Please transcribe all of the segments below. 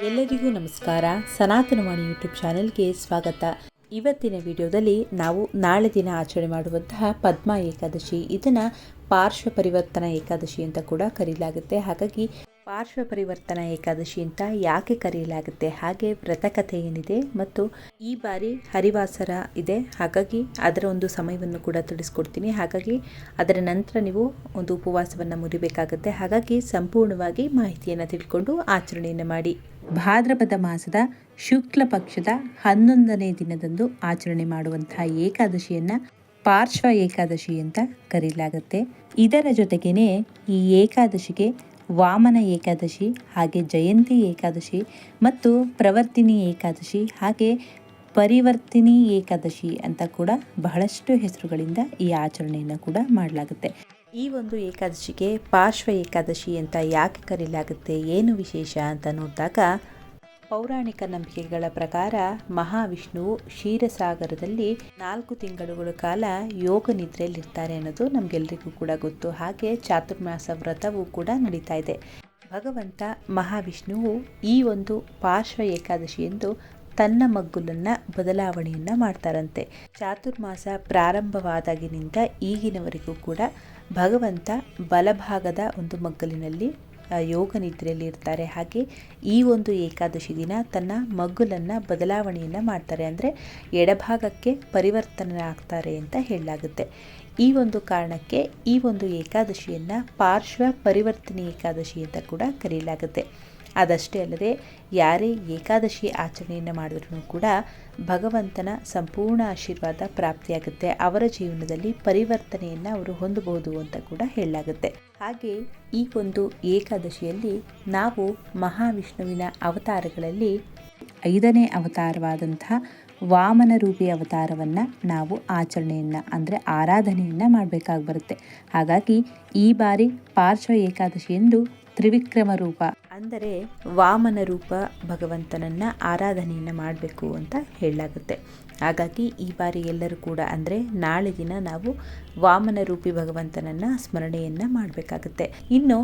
ಎಲ್ಲರಿಗೂ ನಮಸ್ಕಾರ. ಸನಾತನವಾಣಿ ಯೂಟ್ಯೂಬ್ ಚಾನೆಲ್ಗೆ ಸ್ವಾಗತ. ಇವತ್ತಿನ ವಿಡಿಯೋದಲ್ಲಿ ನಾವು ನಾಳೆ ದಿನ ಆಚರಣೆ ಮಾಡುವಂತಹ ಪದ್ಮ ಏಕಾದಶಿ. ಇದನ್ನು ಪಾರ್ಶ್ವ ಪರಿವರ್ತನಾ ಏಕಾದಶಿ ಅಂತ ಕೂಡ ಕರೀಲಾಗುತ್ತೆ. ಹಾಗಾಗಿ ಪಾರ್ಶ್ವ ಪರಿವರ್ತನಾ ಏಕಾದಶಿ ಅಂತ ಯಾಕೆ ಕರೆಯಲಾಗುತ್ತೆ? ಹಾಗೆ ವ್ರತಕಥೆ ಏನಿದೆ ಮತ್ತು ಈ ಬಾರಿ ಹರಿವಾಸರ ಇದೆ. ಹಾಗಾಗಿ ಅದರ ಒಂದು ಸಮಯವನ್ನು ಕೂಡ ತಿಳಿಸ್ಕೊಡ್ತೀನಿ. ಹಾಗಾಗಿ ಅದರ ನಂತರ ನೀವು ಒಂದು ಉಪವಾಸವನ್ನು ಮುರಿಬೇಕಾಗುತ್ತೆ. ಹಾಗಾಗಿ ಸಂಪೂರ್ಣವಾಗಿ ಮಾಹಿತಿಯನ್ನು ತಿಳ್ಕೊಂಡು ಆಚರಣೆಯನ್ನು ಮಾಡಿ. ಭಾದ್ರಪದ ಮಾಸದ ಶುಕ್ಲ ಪಕ್ಷದ ಹನ್ನೊಂದನೇ ದಿನದಂದು ಆಚರಣೆ ಮಾಡುವಂತಹ ಏಕಾದಶಿಯನ್ನು ಪಾರ್ಶ್ವ ಏಕಾದಶಿ ಅಂತ ಕರೆಯಲಾಗುತ್ತೆ ಇದರ ಜೊತೆಗೇನೆ ಈ ಏಕಾದಶಿಗೆ ವಾಮನ ಏಕಾದಶಿ, ಹಾಗೆ ಜಯಂತಿ ಏಕಾದಶಿ ಮತ್ತು ಪ್ರವರ್ತಿನಿ ಏಕಾದಶಿ, ಹಾಗೆ ಪರಿವರ್ತಿನಿ ಏಕಾದಶಿ ಅಂತ ಕೂಡ ಬಹಳಷ್ಟು ಹೆಸರುಗಳಿಂದ ಈ ಆಚರಣೆಯನ್ನು ಕೂಡ ಮಾಡಲಾಗುತ್ತೆ. ಈ ಒಂದು ಏಕಾದಶಿಗೆ ಪಾರ್ಶ್ವ ಏಕಾದಶಿ ಅಂತ ಯಾಕೆ ಕರೀಲಾಗುತ್ತೆ, ಏನು ವಿಶೇಷ ಅಂತ ನೋಡಿದಾಗ ಪೌರಾಣಿಕ ನಂಬಿಕೆಗಳ ಪ್ರಕಾರ ಮಹಾವಿಷ್ಣುವು ಕ್ಷೀರಸಾಗರದಲ್ಲಿ ನಾಲ್ಕು ತಿಂಗಳುಗಳ ಕಾಲ ಯೋಗ ನಿದ್ರೆಯಲ್ಲಿರ್ತಾರೆ ಅನ್ನೋದು ನಮಗೆಲ್ಲರಿಗೂ ಕೂಡ ಗೊತ್ತು. ಹಾಗೆ ಚಾತುರ್ಮಾಸ ವ್ರತವೂ ಕೂಡ ನಡೀತಾ ಇದೆ. ಭಗವಂತ ಮಹಾವಿಷ್ಣುವು ಈ ಒಂದು ಪಾರ್ಶ್ವ ಏಕಾದಶಿ ಎಂದು ತನ್ನ ಮಗ್ಗುಲನ್ನು ಬದಲಾವಣೆಯನ್ನ ಮಾಡ್ತಾರಂತೆ. ಚಾತುರ್ಮಾಸ ಪ್ರಾರಂಭವಾದಾಗಿನಿಂದ ಈಗಿನವರೆಗೂ ಕೂಡ ಭಗವಂತ ಬಲಭಾಗದ ಒಂದು ಮಗ್ಗಲಿನಲ್ಲಿ ಯೋಗ ನಿದ್ರೆಯಲ್ಲಿ ಇರ್ತಾರೆ. ಹಾಗೆ ಈ ಒಂದು ಏಕಾದಶಿ ದಿನ ತನ್ನ ಮಗ್ಗುಲನ್ನು ಬದಲಾವಣೆಯನ್ನು ಮಾಡ್ತಾರೆ. ಅಂದರೆ ಎಡಭಾಗಕ್ಕೆ ಪರಿವರ್ತನೆ ಆಗ್ತಾರೆ ಅಂತ ಹೇಳಲಾಗುತ್ತೆ. ಈ ಒಂದು ಕಾರಣಕ್ಕೆ ಈ ಒಂದು ಏಕಾದಶಿಯನ್ನು ಪಾರ್ಶ್ವ ಪರಿವರ್ತನೆ ಏಕಾದಶಿ ಅಂತ ಕೂಡ ಕರೆಯಲಾಗುತ್ತೆ ಅದಷ್ಟೇ ಅಲ್ಲದೆ ಯಾರೇ ಏಕಾದಶಿ ಆಚರಣೆಯನ್ನು ಮಾಡಿದ್ರೂ ಕೂಡ ಭಗವಂತನ ಸಂಪೂರ್ಣ ಆಶೀರ್ವಾದ ಪ್ರಾಪ್ತಿಯಾಗುತ್ತೆ. ಅವರ ಜೀವನದಲ್ಲಿ ಪರಿವರ್ತನೆಯನ್ನು ಅವರು ಹೊಂದಬಹುದು ಅಂತ ಕೂಡ ಹೇಳಲಾಗುತ್ತೆ. ಹಾಗೆ ಈ ಒಂದು ಏಕಾದಶಿಯಲ್ಲಿ ನಾವು ಮಹಾವಿಷ್ಣುವಿನ ಅವತಾರಗಳಲ್ಲಿ ಐದನೇ ಅವತಾರವಾದಂತಹ ವಾಮನ ರೂಪಿ ಅವತಾರವನ್ನು ನಾವು ಆಚರಣೆಯನ್ನು ಅಂದರೆ ಆರಾಧನೆಯನ್ನು ಮಾಡಬೇಕಾಗಿ ಬರುತ್ತೆ. ಹಾಗಾಗಿ ಈ ಬಾರಿ ಪಾರ್ಶ್ವ ಏಕಾದಶಿ ಎಂದು ತ್ರಿವಿಕ್ರಮ ರೂಪ ಅಂದರೆ ವಾಮನ ರೂಪ ಭಗವಂತನನ್ನು ಆರಾಧನೆಯನ್ನು ಮಾಡಬೇಕು ಅಂತ ಹೇಳಲಾಗುತ್ತೆ. ಹಾಗಾಗಿ ಈ ಬಾರಿ ಎಲ್ಲರೂ ಕೂಡ ಅಂದರೆ ನಾಳೆ ದಿನ ನಾವು ವಾಮನ ರೂಪಿ ಭಗವಂತನನ್ನು ಸ್ಮರಣೆಯನ್ನು ಮಾಡಬೇಕಾಗುತ್ತೆ. ಇನ್ನು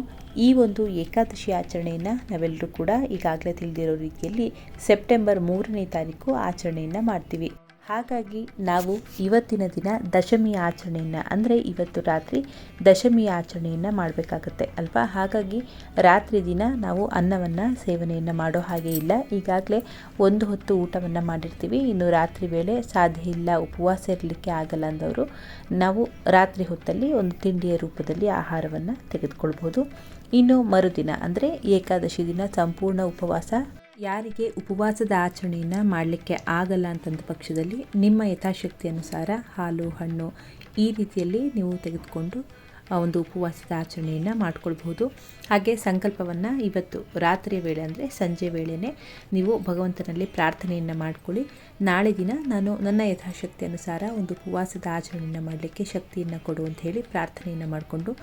ಈ ಒಂದು ಏಕಾದಶಿ ಆಚರಣೆಯನ್ನು ನಾವೆಲ್ಲರೂ ಕೂಡ ಈಗಾಗಲೇ ತಿಳಿದಿರೋ ರೀತಿಯಲ್ಲಿ ಸೆಪ್ಟೆಂಬರ್ ಮೂರನೇ ತಾರೀಕು ಆಚರಣೆಯನ್ನು ಮಾಡ್ತೀವಿ. ಹಾಗಾಗಿ ನಾವು ಇವತ್ತಿನ ದಿನ ದಶಮಿ ಆಚರಣೆಯನ್ನು, ಅಂದರೆ ಇವತ್ತು ರಾತ್ರಿ ದಶಮಿ ಆಚರಣೆಯನ್ನು ಮಾಡಬೇಕಾಗತ್ತೆ ಅಲ್ವಾ? ಹಾಗಾಗಿ ರಾತ್ರಿ ದಿನ ನಾವು ಅನ್ನವನ್ನು, ಸೇವನೆಯನ್ನು ಮಾಡೋ ಹಾಗೆ ಇಲ್ಲ. ಈಗಾಗಲೇ ಒಂದು ಹೊತ್ತು ಊಟವನ್ನು ಮಾಡಿರ್ತೀವಿ. ಇನ್ನು ರಾತ್ರಿ ವೇಳೆ ಸಾಧ್ಯ ಇಲ್ಲ, ಉಪವಾಸ ಇರಲಿಕ್ಕೆ ಆಗಲ್ಲ ಅಂದವರು ನಾವು ರಾತ್ರಿ ಹೊತ್ತಲ್ಲಿ ಒಂದು ತಿಂಡಿಯ ರೂಪದಲ್ಲಿ ಆಹಾರವನ್ನು ತೆಗೆದುಕೊಳ್ಬೋದು ಇನ್ನು ಮರುದಿನ, ಅಂದರೆ ಏಕಾದಶಿ ದಿನ, ಸಂಪೂರ್ಣ ಉಪವಾಸ ಯಾರಿಗೆ ಉಪವಾಸದ ಆಚರಣೆಯನ್ನು ಮಾಡಲಿಕ್ಕೆ ಆಗಲ್ಲ ಅಂತಂದ ಪಕ್ಷದಲ್ಲಿ ನಿಮ್ಮ ಯಥಾಶಕ್ತಿ ಅನುಸಾರ ಹಾಲು, ಹಣ್ಣು ಈ ರೀತಿಯಲ್ಲಿ ನೀವು ತೆಗೆದುಕೊಂಡು ಒಂದು ಉಪವಾಸದ ಆಚರಣೆಯನ್ನು ಮಾಡಿಕೊಳ್ಬಹುದು. ಹಾಗೆ ಸಂಕಲ್ಪವನ್ನು ಇವತ್ತು ರಾತ್ರಿಯ ವೇಳೆ ಅಂದರೆ ಸಂಜೆ ವೇಳೆಯೇ ನೀವು ಭಗವಂತನಲ್ಲಿ ಪ್ರಾರ್ಥನೆಯನ್ನು ಮಾಡಿಕೊಳ್ಳಿ. ನಾಳೆ ದಿನ ನಾನು ನನ್ನ ಯಥಾಶಕ್ತಿ ಅನುಸಾರ ಒಂದು ಉಪವಾಸದ ಆಚರಣೆಯನ್ನು ಮಾಡಲಿಕ್ಕೆ ಶಕ್ತಿಯನ್ನು ಕೊಡು ಅಂತ ಹೇಳಿ ಪ್ರಾರ್ಥನೆಯನ್ನು ಮಾಡಿಕೊಂಡು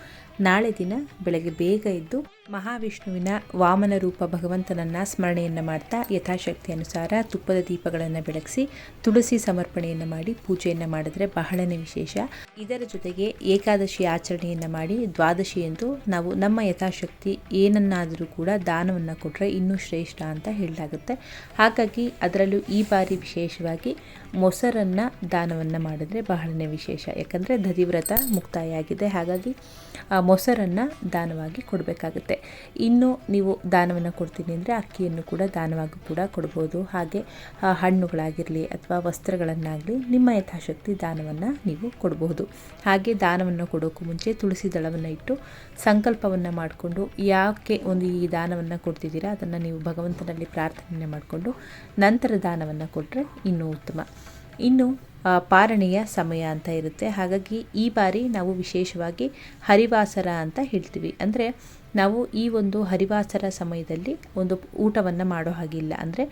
ನಾಳೆ ದಿನ ಬೆಳಗ್ಗೆ ಬೇಗ ಇದ್ದು ಮಹಾವಿಷ್ಣುವಿನ ವಾಮನ ರೂಪ ಭಗವಂತನನ್ನು ಸ್ಮರಣೆಯನ್ನು ಮಾಡ್ತಾ ಯಥಾಶಕ್ತಿ ಅನುಸಾರ ತುಪ್ಪದ ದೀಪಗಳನ್ನು ಬೆಳಗಿಸಿ ತುಳಸಿ ಸಮರ್ಪಣೆಯನ್ನು ಮಾಡಿ ಪೂಜೆಯನ್ನು ಮಾಡಿದ್ರೆ ಬಹಳನೇ ವಿಶೇಷ. ಇದರ ಜೊತೆಗೆ ಏಕಾದಶಿ ಆಚರಣೆಯನ್ನು ಮಾಡಿ ದ್ವಾದಶಿ ಎಂದು ನಾವು ನಮ್ಮ ಯಥಾಶಕ್ತಿ ಏನನ್ನಾದರೂ ಕೂಡ ದಾನವನ್ನು ಕೊಟ್ಟರೆ ಇನ್ನೂ ಶ್ರೇಷ್ಠ ಅಂತ ಹೇಳಲಾಗುತ್ತೆ. ಹಾಗಾಗಿ ಅದರಲ್ಲೂ ಈ ಬಾರಿ ವಿಶೇಷವಾಗಿ ಮೊಸರನ್ನು ದಾನವನ್ನು ಮಾಡಿದ್ರೆ ಬಹಳನೇ ವಿಶೇಷ. ಯಾಕಂದರೆ ದಧಿವ್ರತ ಮುಕ್ತಾಯ ಆಗಿದೆ ಹಾಗಾಗಿ ಮೊಸರನ್ನು ದಾನವಾಗಿ ಕೊಡಬೇಕಾಗುತ್ತೆ. ಇನ್ನು ನೀವು ದಾನವನ್ನು ಕೊಡ್ತೀನಿ ಅಂದರೆ ಅಕ್ಕಿಯನ್ನು ಕೂಡ ದಾನವಾಗಿ ಕೂಡ ಕೊಡ್ಬೋದು. ಹಾಗೆ ಹಣ್ಣುಗಳಾಗಿರಲಿ ಅಥವಾ ವಸ್ತ್ರಗಳನ್ನಾಗಲಿ ನಿಮ್ಮ ಯಥಾಶಕ್ತಿ ದಾನವನ್ನು ನೀವು ಕೊಡಬಹುದು ಹಾಗೆ ದಾನವನ್ನು ಕೊಡೋಕ್ಕೂ ಮುಂಚೆ ತುಳಸಿ ದಳವನ್ನು ಇಟ್ಟು ಸಂಕಲ್ಪವನ್ನು ಮಾಡಿಕೊಂಡು ಯಾಕೆ ಒಂದು ಈ ದಾನವನ್ನು ಕೊಡ್ತಿದ್ದೀರಾ, ಅದನ್ನು ನೀವು ಭಗವಂತನಲ್ಲಿ ಪ್ರಾರ್ಥನೆ ಮಾಡಿಕೊಂಡು ನಂತರ ದಾನವನ್ನು ಕೊಟ್ಟರೆ ಇನ್ನೂ ಉತ್ತಮ. ಇನ್ನು ಪಾರಣೆಯ ಸಮಯ ಅಂತ ಇರುತ್ತೆ. ಹಾಗಾಗಿ ಈ ಬಾರಿ ನಾವು ವಿಶೇಷವಾಗಿ ಹರಿವಾಸರ ಅಂತ ಹೇಳ್ತೀವಿ. ಅಂದರೆ ನಾವು ಈ ಒಂದು ಹರಿವಾಸರ ಸಮಯದಲ್ಲಿ ಒಂದು ಊಟವನ್ನು ಮಾಡೋ ಹಾಗಿಲ್ಲ ಅಂದರೆ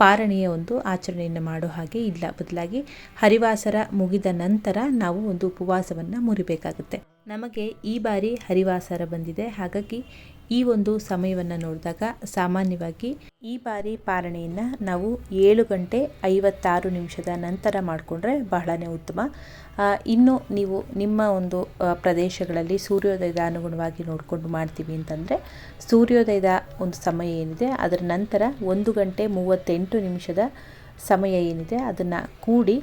ಪಾರಣೆಯ ಒಂದು ಆಚರಣೆಯನ್ನು ಮಾಡೋ ಹಾಗೆ ಇಲ್ಲ. ಬದಲಾಗಿ ಹರಿವಾಸರ ಮುಗಿದ ನಂತರ ನಾವು ಒಂದು ಉಪವಾಸವನ್ನು ಮುರಿಬೇಕಾಗುತ್ತೆ. ನಮಗೆ ಈ ಬಾರಿ ಹರಿವಾಸರ ಬಂದಿದೆ. ಹಾಗಾಗಿ ಈ ಒಂದು ಸಮಯವನ್ನು ನೋಡಿದಾಗ ಸಾಮಾನ್ಯವಾಗಿ ಈ ಬಾರಿ ಪಾಲನೆಯನ್ನು ನಾವು ಏಳು ಗಂಟೆ ಐವತ್ತಾರು ನಿಮಿಷದ ನಂತರ ಮಾಡಿಕೊಂಡ್ರೆ ಬಹಳನೇ ಉತ್ತಮ. ಇನ್ನು ನೀವು ನಿಮ್ಮ ಒಂದು ಪ್ರದೇಶಗಳಲ್ಲಿ ಸೂರ್ಯೋದಯದ ಅನುಗುಣವಾಗಿ ನೋಡಿಕೊಂಡು ಮಾಡ್ತೀವಿ ಅಂತಂದರೆ ಸೂರ್ಯೋದಯದ ಒಂದು ಸಮಯ ಏನಿದೆ, ಅದರ ನಂತರ ಒಂದು ಗಂಟೆ ಮೂವತ್ತೆಂಟು ನಿಮಿಷದ ಸಮಯ ಏನಿದೆ, ಅದನ್ನು ಕೂಡಿ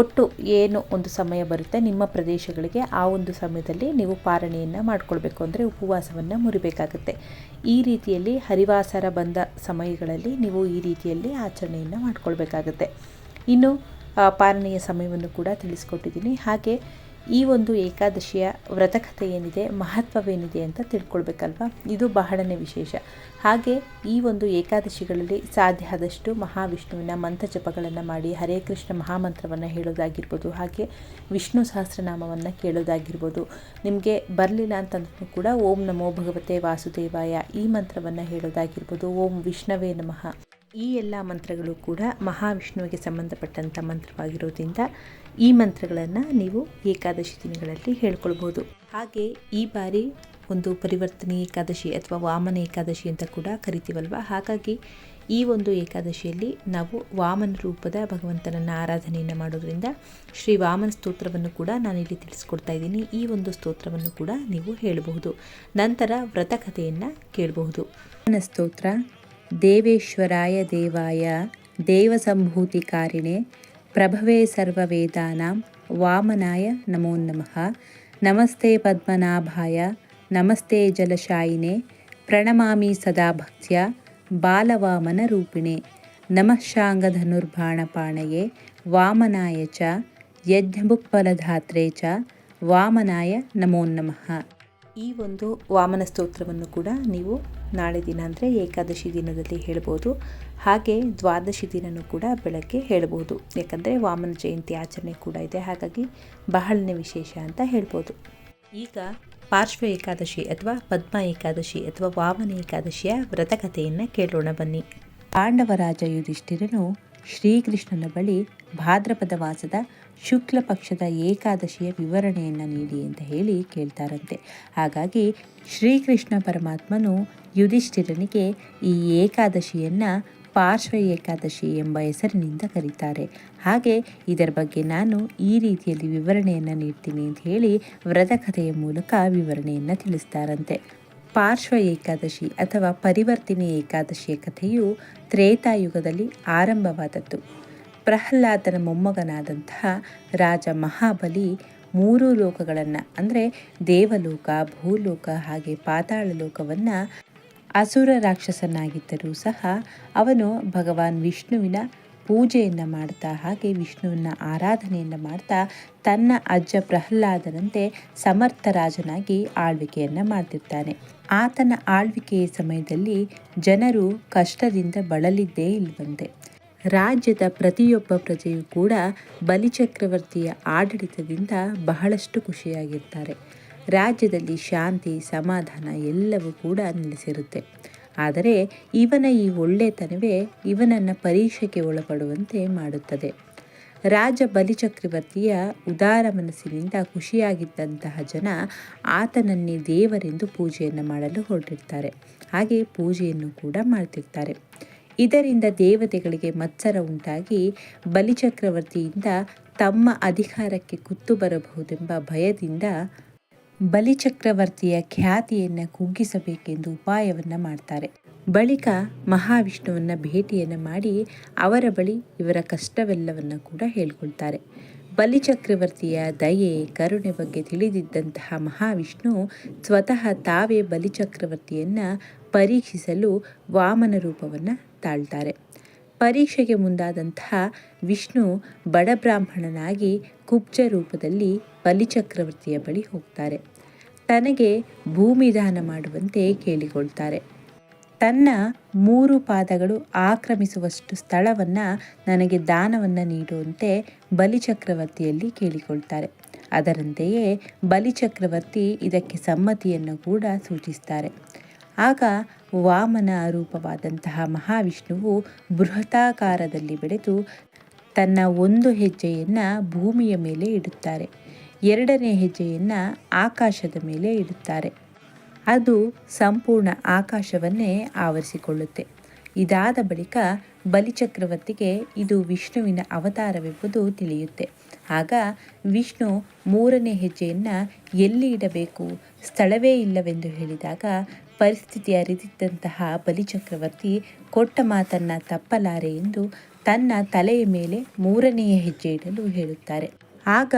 ಒಟ್ಟು ಏನು ಒಂದು ಸಮಯ ಬರುತ್ತೆ ನಿಮ್ಮ ಪ್ರದೇಶಗಳಿಗೆ, ಆ ಒಂದು ಸಮಯದಲ್ಲಿ ನೀವು ಪಾರಣೆಯನ್ನು ಮಾಡಿಕೊಳ್ಬೇಕು. ಅಂದರೆ ಉಪವಾಸವನ್ನು ಮುರಿಬೇಕಾಗುತ್ತೆ. ಈ ರೀತಿಯಲ್ಲಿ ಹರಿವಾಸರ ಬಂದ ಸಮಯಗಳಲ್ಲಿ ನೀವು ಈ ರೀತಿಯಲ್ಲಿ ಆಚರಣೆಯನ್ನು ಮಾಡ್ಕೊಳ್ಬೇಕಾಗುತ್ತೆ. ಇನ್ನು ಪಾರಣೆಯ ಸಮಯವನ್ನು ಕೂಡ ತಿಳಿಸ್ಕೊಟ್ಟಿದ್ದೀನಿ. ಹಾಗೆ ಈ ಒಂದು ಏಕಾದಶಿಯ ವ್ರತಕಥೆ ಏನಿದೆ, ಮಹತ್ವವೇನಿದೆ ಅಂತ ತಿಳ್ಕೊಳ್ಬೇಕಲ್ವಾ? ಇದು ಬಹಳನೇ ವಿಶೇಷ. ಹಾಗೆ ಈ ಒಂದು ಏಕಾದಶಿಗಳಲ್ಲಿ ಸಾಧ್ಯ ಆದಷ್ಟು ಮಹಾವಿಷ್ಣುವಿನ ಮಂತ್ರ ಜಪಗಳನ್ನು ಮಾಡಿ, ಹರೇ ಕೃಷ್ಣ ಮಹಾಮಂತ್ರವನ್ನು ಹೇಳೋದಾಗಿರ್ಬೋದು, ಹಾಗೆ ವಿಷ್ಣು ಸಹಸ್ರನಾಮವನ್ನು ಕೇಳೋದಾಗಿರ್ಬೋದು. ನಿಮಗೆ ಬರಲಿಲ್ಲ ಅಂತಂದ್ರೂ ಕೂಡ ಓಂ ನಮೋ ಭಗವತೆ ವಾಸುದೇವಾಯ ಈ ಮಂತ್ರವನ್ನು ಹೇಳೋದಾಗಿರ್ಬೋದು. ಓಂ ವಿಷ್ಣವೇ ನಮಃ. ಈ ಎಲ್ಲ ಮಂತ್ರಗಳು ಕೂಡ ಮಹಾವಿಷ್ಣುವಿಗೆ ಸಂಬಂಧಪಟ್ಟಂಥ ಮಂತ್ರವಾಗಿರೋದ್ರಿಂದ ಈ ಮಂತ್ರಗಳನ್ನು ನೀವು ಏಕಾದಶಿ ದಿನಗಳಲ್ಲಿ ಹೇಳ್ಕೊಳ್ಬೋದು. ಹಾಗೆ ಈ ಬಾರಿ ಒಂದು ಪರಿವರ್ತನೆ ಏಕಾದಶಿ ಅಥವಾ ವಾಮನ ಏಕಾದಶಿ ಅಂತ ಕೂಡ ಕರಿತೀವಲ್ವ? ಹಾಗಾಗಿ ಈ ಒಂದು ಏಕಾದಶಿಯಲ್ಲಿ ನಾವು ವಾಮನ ರೂಪದ ಭಗವಂತನನ್ನು ಆರಾಧನೆಯನ್ನು ಮಾಡೋದ್ರಿಂದ ಶ್ರೀ ವಾಮನ ಸ್ತೋತ್ರವನ್ನು ಕೂಡ ನಾನಿಲ್ಲಿ ತಿಳಿಸ್ಕೊಡ್ತಾ ಇದ್ದೀನಿ. ಈ ಒಂದು ಸ್ತೋತ್ರವನ್ನು ಕೂಡ ನೀವು ಹೇಳಬಹುದು. ನಂತರ ವ್ರತಕಥೆಯನ್ನು ಕೇಳಬಹುದು. ವಾಮನ ಸ್ತೋತ್ರ. देवेश्वराय देवाय देवसम्भूतिकारिणे प्रभवे सर्ववेदानां वामनाय नमो नमः। नमस्ते पद्मनाभाय नमस्ते जलशायिने प्रणमामि सदा भक्त्या बालवामनरूपिणे नमः धनुर्बाणपाणये वामनाय च यज्ञबुक्पलधात्रे च वामनाय नमो नमः। ಈ ಒಂದು ವಾಮನ ಸ್ತೋತ್ರವನ್ನು ಕೂಡ ನೀವು ನಾಳೆ ದಿನ ಅಂದರೆ ಏಕಾದಶಿ ದಿನದಲ್ಲಿ ಹೇಳ್ಬೋದು. ಹಾಗೆ ದ್ವಾದಶಿ ದಿನನೂ ಕೂಡ ಬೆಳಗ್ಗೆ ಹೇಳ್ಬೋದು. ಯಾಕಂದರೆ ವಾಮನ ಜಯಂತಿ ಆಚರಣೆ ಕೂಡ ಇದೆ. ಹಾಗಾಗಿ ಬಹಳನೇ ವಿಶೇಷ ಅಂತ ಹೇಳ್ಬೋದು. ಈಗ ಪಾರ್ಶ್ವ ಏಕಾದಶಿ ಅಥವಾ ಪದ್ಮ ಏಕಾದಶಿ ಅಥವಾ ವಾಮನ ಏಕಾದಶಿಯ ವ್ರತಕಥೆಯನ್ನು ಕೇಳೋಣ ಬನ್ನಿ. ಪಾಂಡವರಾಜ ಯುಧಿಷ್ಠಿರನು ಶ್ರೀಕೃಷ್ಣನ ಬಳಿ ಭಾದ್ರಪದ ಮಾಸದ ಶುಕ್ಲ ಪಕ್ಷದ ಏಕಾದಶಿಯ ವಿವರಣೆಯನ್ನು ನೀಡಿ ಅಂತ ಹೇಳಿ ಕೇಳ್ತಾರಂತೆ. ಹಾಗಾಗಿ ಶ್ರೀಕೃಷ್ಣ ಪರಮಾತ್ಮನು ಯುಧಿಷ್ಠಿರನಿಗೆ ಈ ಏಕಾದಶಿಯನ್ನು ಪಾರ್ಶ್ವ ಏಕಾದಶಿ ಎಂಬ ಹೆಸರಿನಿಂದ ಕರೀತಾರೆ. ಹಾಗೆ ಇದರ ಬಗ್ಗೆ ನಾನು ಈ ರೀತಿಯಲ್ಲಿ ವಿವರಣೆಯನ್ನು ನೀಡ್ತೀನಿ ಅಂತ ಹೇಳಿ ವ್ರತಕಥೆಯ ಮೂಲಕ ವಿವರಣೆಯನ್ನು ತಿಳಿಸ್ತಾರಂತೆ. ಪಾರ್ಶ್ವ ಏಕಾದಶಿ ಅಥವಾ ಪರಿವರ್ತನೆ ಏಕಾದಶಿಯ ಕಥೆಯು ತ್ರೇತಾಯುಗದಲ್ಲಿ ಆರಂಭವಾದದ್ದು. ಪ್ರಹ್ಲಾದನ ಮೊಮ್ಮಗನಾದಂತಹ ರಾಜ ಮಹಾಬಲಿ ಮೂರು ಲೋಕಗಳನ್ನು, ಅಂದರೆ ದೇವಲೋಕ, ಭೂಲೋಕ ಹಾಗೆ ಪಾತಾಳ ಲೋಕವನ್ನು ಅಸುರ ರಾಕ್ಷಸನಾಗಿದ್ದರೂ ಸಹ ಅವನು ಭಗವಾನ್ ವಿಷ್ಣುವಿನ ಪೂಜೆಯನ್ನು ಮಾಡ್ತಾ ಹಾಗೆ ವಿಷ್ಣುವಿನ ಆರಾಧನೆಯನ್ನು ಮಾಡ್ತಾ ತನ್ನ ಅಜ್ಜ ಪ್ರಹ್ಲಾದನಂತೆ ಸಮರ್ಥ ರಾಜನಾಗಿ ಆಳ್ವಿಕೆಯನ್ನು ಮಾಡ್ತಿರ್ತಾನೆ. ಆತನ ಆಳ್ವಿಕೆಯ ಸಮಯದಲ್ಲಿ ಜನರು ಕಷ್ಟದಿಂದ ಬಳಲಿದ್ದೇ ಇಲ್ವಂತೆ. ರಾಜ್ಯದ ಪ್ರತಿಯೊಬ್ಬ ಪ್ರಜೆಯೂ ಕೂಡ ಬಲಿಚಕ್ರವರ್ತಿಯ ಆಡಳಿತದಿಂದ ಬಹಳಷ್ಟು ಖುಷಿಯಾಗಿರ್ತಾರೆ. ರಾಜ್ಯದಲ್ಲಿ ಶಾಂತಿ, ಸಮಾಧಾನ ಎಲ್ಲವೂ ಕೂಡ ನೆಲೆಸಿರುತ್ತೆ. ಆದರೆ ಇವನ ಈ ಒಳ್ಳೆತನವೇ ಇವನನ್ನು ಪರೀಕ್ಷೆಗೆ ಒಳಪಡುವಂತೆ ಮಾಡುತ್ತದೆ. ರಾಜ ಬಲಿಚಕ್ರವರ್ತಿಯ ಉದಾರ ಮನಸ್ಸಿನಿಂದ ಖುಷಿಯಾಗಿದ್ದಂತಹ ಜನ ಆತನನ್ನೇ ದೇವರೆಂದು ಪೂಜೆಯನ್ನು ಮಾಡಲು ಹೊರಟಿರ್ತಾರೆ. ಹಾಗೆ ಪೂಜೆಯನ್ನು ಕೂಡ ಮಾಡ್ತಿರ್ತಾರೆ. ಇದರಿಂದ ದೇವತೆಗಳಿಗೆ ಮತ್ಸರ ಉಂಟಾಗಿ ಬಲಿಚಕ್ರವರ್ತಿಯಿಂದ ತಮ್ಮ ಅಧಿಕಾರಕ್ಕೆ ಕುತ್ತು ಬರಬಹುದೆಂಬ ಭಯದಿಂದ ಬಲಿಚಕ್ರವರ್ತಿಯ ಖ್ಯಾತಿಯನ್ನು ಕುಗ್ಗಿಸಬೇಕೆಂದು ಉಪಾಯವನ್ನು ಮಾಡ್ತಾರೆ. ಬಳಿಕ ಮಹಾವಿಷ್ಣುವನ್ನ ಭೇಟಿಯನ್ನು ಮಾಡಿ ಅವರ ಬಳಿ ಇವರ ಕಷ್ಟವೆಲ್ಲವನ್ನು ಕೂಡ ಹೇಳ್ಕೊಳ್ತಾರೆ. ಬಲಿಚಕ್ರವರ್ತಿಯ ದಯೆ, ಕರುಣೆ ಬಗ್ಗೆ ತಿಳಿದಿದ್ದಂತಹ ಮಹಾವಿಷ್ಣು ಸ್ವತಃ ತಾವೇ ಬಲಿಚಕ್ರವರ್ತಿಯನ್ನು ಪರೀಕ್ಷಿಸಲು ವಾಮನ ರೂಪವನ್ನು ತಾಳ್ತಾರೆ. ಪರೀಕ್ಷೆಗೆ ಮುಂದಾದಂತಹ ವಿಷ್ಣು ಬಡ ಬ್ರಾಹ್ಮಣನಾಗಿ ಕುಬ್ಜ ರೂಪದಲ್ಲಿ ಬಲಿಚಕ್ರವರ್ತಿಯ ಬಳಿ ಹೋಗ್ತಾರೆ. ತನಗೆ ಭೂಮಿ ದಾನ ಮಾಡುವಂತೆ ಕೇಳಿಕೊಳ್ತಾರೆ. ತನ್ನ ಮೂರು ಪಾದಗಳು ಆಕ್ರಮಿಸುವಷ್ಟು ಸ್ಥಳವನ್ನು ನನಗೆ ದಾನವನ್ನು ನೀಡುವಂತೆ ಬಲಿಚಕ್ರವರ್ತಿಯಲ್ಲಿ ಕೇಳಿಕೊಳ್ತಾರೆ. ಅದರಂತೆಯೇ ಬಲಿಚಕ್ರವರ್ತಿ ಇದಕ್ಕೆ ಸಮ್ಮತಿಯನ್ನು ಕೂಡ ಸೂಚಿಸ್ತಾರೆ. ಆಗ ವಾಮನ ರೂಪವಾದಂತಹ ಮಹಾವಿಷ್ಣುವು ಬೃಹತಾಕಾರದಲ್ಲಿ ಬೆಳೆದು ತನ್ನ ಒಂದು ಹೆಜ್ಜೆಯನ್ನು ಭೂಮಿಯ ಮೇಲೆ ಇಡುತ್ತಾರೆ. ಎರಡನೇ ಹೆಜ್ಜೆಯನ್ನು ಆಕಾಶದ ಮೇಲೆ ಇಡುತ್ತಾರೆ. ಅದು ಸಂಪೂರ್ಣ ಆಕಾಶವನ್ನೇ ಆವರಿಸಿಕೊಳ್ಳುತ್ತೆ. ಇದಾದ ಬಳಿಕ ಬಲಿಚಕ್ರವರ್ತಿಗೆ ಇದು ವಿಷ್ಣುವಿನ ಅವತಾರವೆಂಬುದು ತಿಳಿಯುತ್ತೆ. ಆಗ ವಿಷ್ಣು ಮೂರನೇ ಹೆಜ್ಜೆಯನ್ನು ಎಲ್ಲಿ ಇಡಬೇಕು, ಸ್ಥಳವೇ ಇಲ್ಲವೆಂದು ಹೇಳಿದಾಗ ಪರಿಸ್ಥಿತಿ ಅರಿತಿದ್ದಂತಹ ಬಲಿಚಕ್ರವರ್ತಿ ಕೊಟ್ಟ ಮಾತನ್ನು ತಪ್ಪಲಾರೆ ಎಂದು ತನ್ನ ತಲೆಯ ಮೇಲೆ ಮೂರನೆಯ ಹೆಜ್ಜೆ ಇಡಲು ಹೇಳುತ್ತಾರೆ. ಆಗ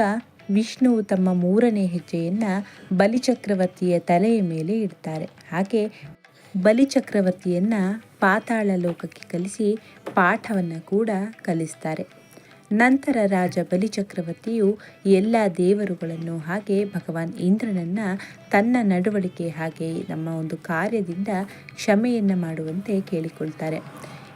ವಿಷ್ಣು ತಮ್ಮ ಮೂರನೇ ಹೆಜ್ಜೆಯನ್ನು ಬಲಿಚಕ್ರವರ್ತಿಯ ತಲೆಯ ಮೇಲೆ ಇಡ್ತಾರೆ. ಹಾಗೆ ಬಲಿಚಕ್ರವರ್ತಿಯನ್ನು ಪಾತಾಳ ಲೋಕಕ್ಕೆ ಕಲಿಸಿ ಪಾಠವನ್ನು ಕೂಡ ಕಲಿಸ್ತಾರೆ. ನಂತರ ರಾಜ ಬಲಿಚಕ್ರವರ್ತಿಯು ಎಲ್ಲ ದೇವರುಗಳನ್ನು ಹಾಗೆ ಭಗವಾನ್ ಇಂದ್ರನನ್ನು ತನ್ನ ನಡವಳಿಕೆ ಹಾಗೆ ನಮ್ಮ ಒಂದು ಕಾರ್ಯದಿಂದ ಕ್ಷಮೆಯನ್ನು ಮಾಡುವಂತೆ ಕೇಳಿಕೊಳ್ತಾರೆ.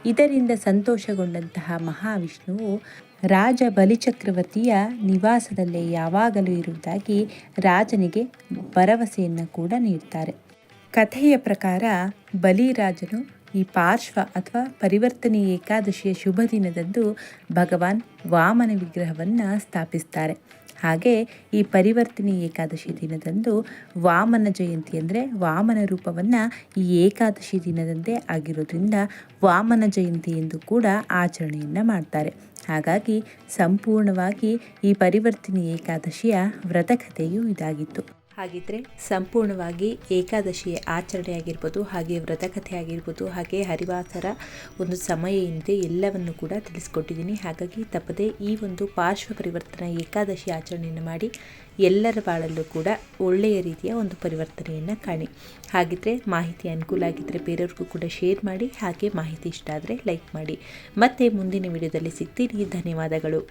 ಇದರಿಂದ ಸಂತೋಷಗೊಂಡಂತಹ ಮಹಾವಿಷ್ಣುವು ರಾಜ ಬಲಿಚಕ್ರವರ್ತಿಯ ನಿವಾಸದಲ್ಲೇ ಯಾವಾಗಲೂ ಇರುವುದಾಗಿ ರಾಜನಿಗೆ ಭರವಸೆಯನ್ನು ಕೂಡ ನೀಡ್ತಾರೆ. ಕಥೆಯ ಪ್ರಕಾರ ಬಲಿರಾಜನು ಈ ಪಾರ್ಶ್ವ ಅಥವಾ ಪರಿವರ್ತನೆ ಏಕಾದಶಿಯ ಶುಭ ದಿನದಂದು ಭಗವಾನ್ ವಾಮನ ವಿಗ್ರಹವನ್ನು ಸ್ಥಾಪಿಸ್ತಾರೆ. ಹಾಗೆ ಈ ಪರಿವರ್ತನೆ ಏಕಾದಶಿ ದಿನದಂದು ವಾಮನ ಜಯಂತಿ ಅಂದರೆ ವಾಮನ ರೂಪವನ್ನು ಈ ಏಕಾದಶಿ ದಿನದಂದೇ ಆಗಿರೋದ್ರಿಂದ ವಾಮನ ಜಯಂತಿ ಎಂದು ಕೂಡ ಆಚರಣೆಯನ್ನು ಮಾಡ್ತಾರೆ. ಹಾಗಾಗಿ ಸಂಪೂರ್ಣವಾಗಿ ಈ ಪರಿವರ್ತನೆ ಏಕಾದಶಿಯ ವ್ರತಕಥೆಯು ಇದಾಗಿತ್ತು. ಹಾಗಿದ್ರೆ ಸಂಪೂರ್ಣವಾಗಿ ಏಕಾದಶಿಯ ಆಚರಣೆ ಆಗಿರ್ಬೋದು, ಹಾಗೆ ವ್ರತಕಥೆ ಆಗಿರ್ಬೋದು, ಹಾಗೆ ಹರಿವಾಸರ ಒಂದು ಸಮಯ ಏನಿದೆ ಎಲ್ಲವನ್ನು ಕೂಡ ತಿಳಿಸ್ಕೊಟ್ಟಿದ್ದೀನಿ. ಹಾಗಾಗಿ ತಪ್ಪದೆ ಈ ಒಂದು ಪಾರ್ಶ್ವ ಪರಿವರ್ತನ ಏಕಾದಶಿ ಆಚರಣೆಯನ್ನು ಮಾಡಿ ಎಲ್ಲರ ಬಾಳಲ್ಲೂ ಕೂಡ ಒಳ್ಳೆಯ ರೀತಿಯ ಒಂದು ಪರಿವರ್ತನೆಯನ್ನು ಕಾಣಿ. ಹಾಗಿದ್ರೆ ಮಾಹಿತಿ ಅನುಕೂಲ ಆಗಿದ್ದರೆ ಬೇರೆಯವ್ರಿಗೂ ಕೂಡ ಶೇರ್ ಮಾಡಿ, ಹಾಗೆ ಮಾಹಿತಿ ಇಷ್ಟ ಆದರೆ ಲೈಕ್ ಮಾಡಿ. ಮತ್ತೆ ಮುಂದಿನ ವಿಡಿಯೋದಲ್ಲಿ ಸಿಗ್ತೀನಿ. ಧನ್ಯವಾದಗಳು.